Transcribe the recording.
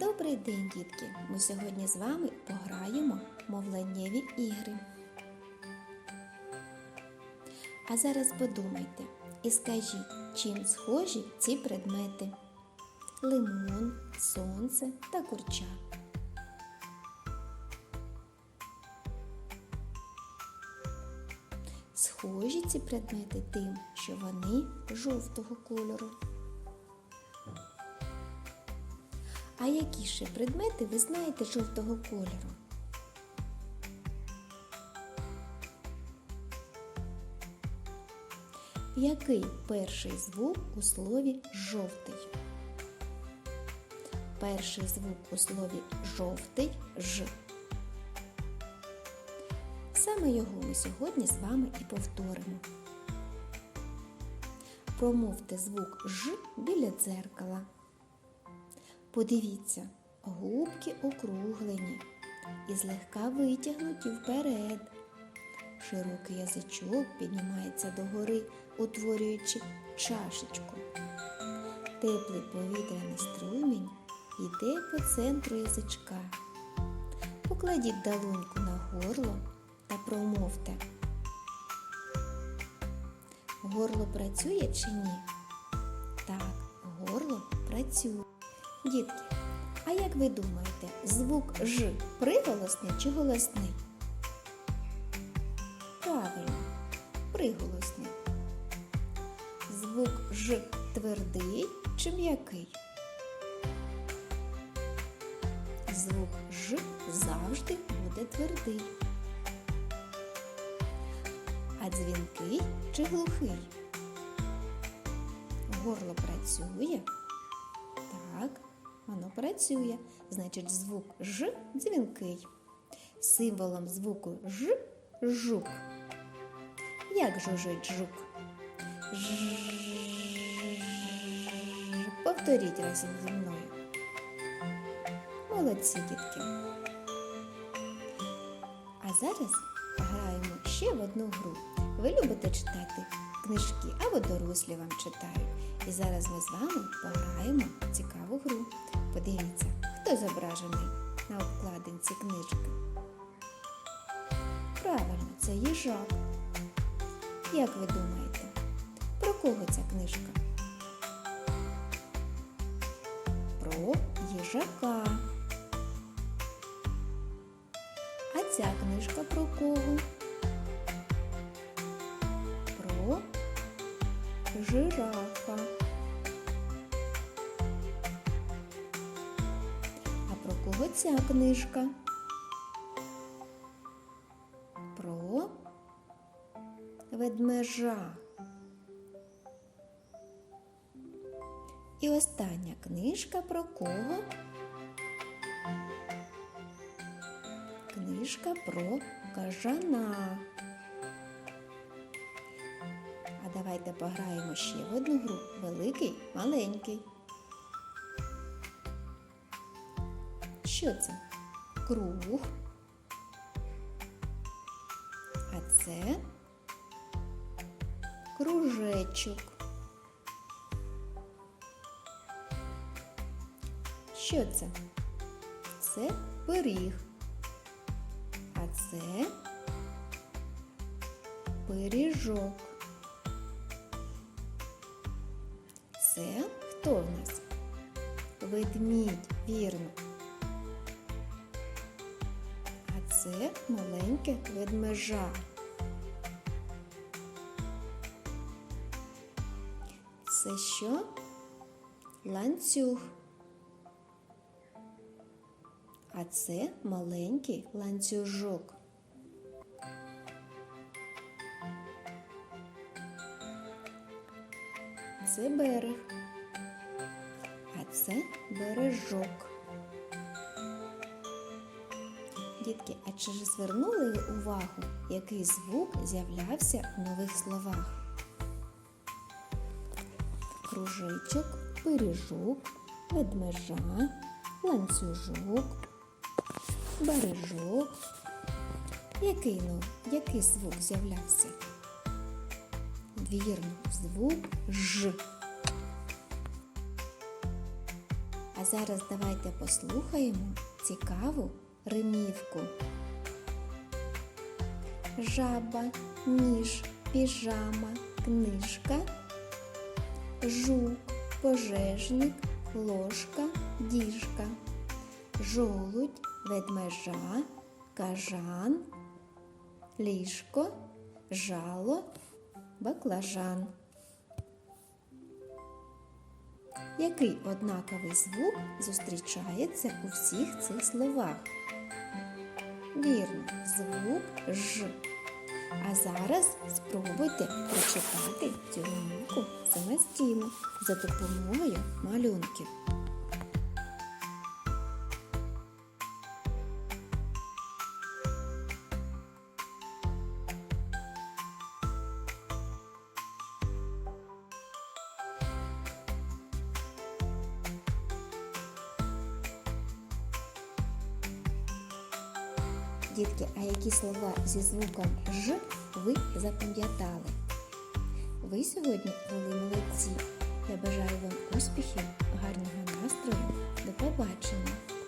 Добрий день, дітки! Ми сьогодні з вами пограємо мовленнєві ігри. А зараз подумайте і скажіть, чим схожі ці предмети: лимон, сонце та курча. Схожі ці предмети тим, що вони жовтого кольору. А які ще предмети ви знаєте жовтого кольору? Який перший звук у слові жовтий? Перший звук у слові жовтий ж. Саме його ми сьогодні з вами і повторимо. Промовте звук ж біля дзеркала. Подивіться, губки округлені і злегка витягнуті вперед. Широкий язичок піднімається догори, утворюючи чашечку. Теплий повітряний струмінь йде по центру язичка. Покладіть долоньку на горло та промовте. Горло працює чи ні? Так, горло працює. Дітки, а як ви думаєте, звук Ж приголосний чи голосний? Правильно, приголосний. Звук Ж твердий чи м'який? Звук Ж завжди буде твердий. А дзвінкий чи глухий? Горло працює? Воно працює. Значить, звук Ж дзвінкий. Символом звуку Ж жук. Як жужить жук? Ж. Повторіть разом зі мною. Молодці, дітки. А зараз граємо ще в одну гру. Ви любите читати книжки або дорослі вам читають. І зараз ми з вами пограємо цікаву гру. Подивіться, хто зображений на обкладинці книжки. Правильно, це їжак. Як ви думаєте, про кого ця книжка? Про їжака. А ця книжка про кого? Про жирафа. Ця книжка? Про ведмежа. І остання книжка про кого? Книжка про кажана. А давайте пограємо ще в одну гру. Великий, маленький. Що це? Круг. А це кружечок. Що це? Це пиріг. А це пиріжок. Це хто в нас? Ведмідь, вірно. Це маленьке ведмежа. Це що? Ланцюг. А це маленький ланцюжок. Це берег. А це бережок. Дітки, а чи ж звернули ви увагу, який звук з'являвся в нових словах? Кружечок, пиріжок, ведмежа, ланцюжок, бережок. Який, ну, який звук з'являвся? Вірно, звук Ж. А зараз давайте послухаємо цікаву римівку. Жаба, ніж, піжама, книжка, жук, пожежник, ложка, діжка, жолудь, ведмежа, кажан, ліжко, жало, баклажан. Який однаковий звук зустрічається у всіх цих словах? Вірно, звук Ж. А зараз спробуйте прочитати цю думку самостійно за допомогою малюнків. Дітки, а які слова зі звуком Ж ви запам'ятали? Ви сьогодні були молодці. Я бажаю вам успіхів, гарного настрою. До побачення!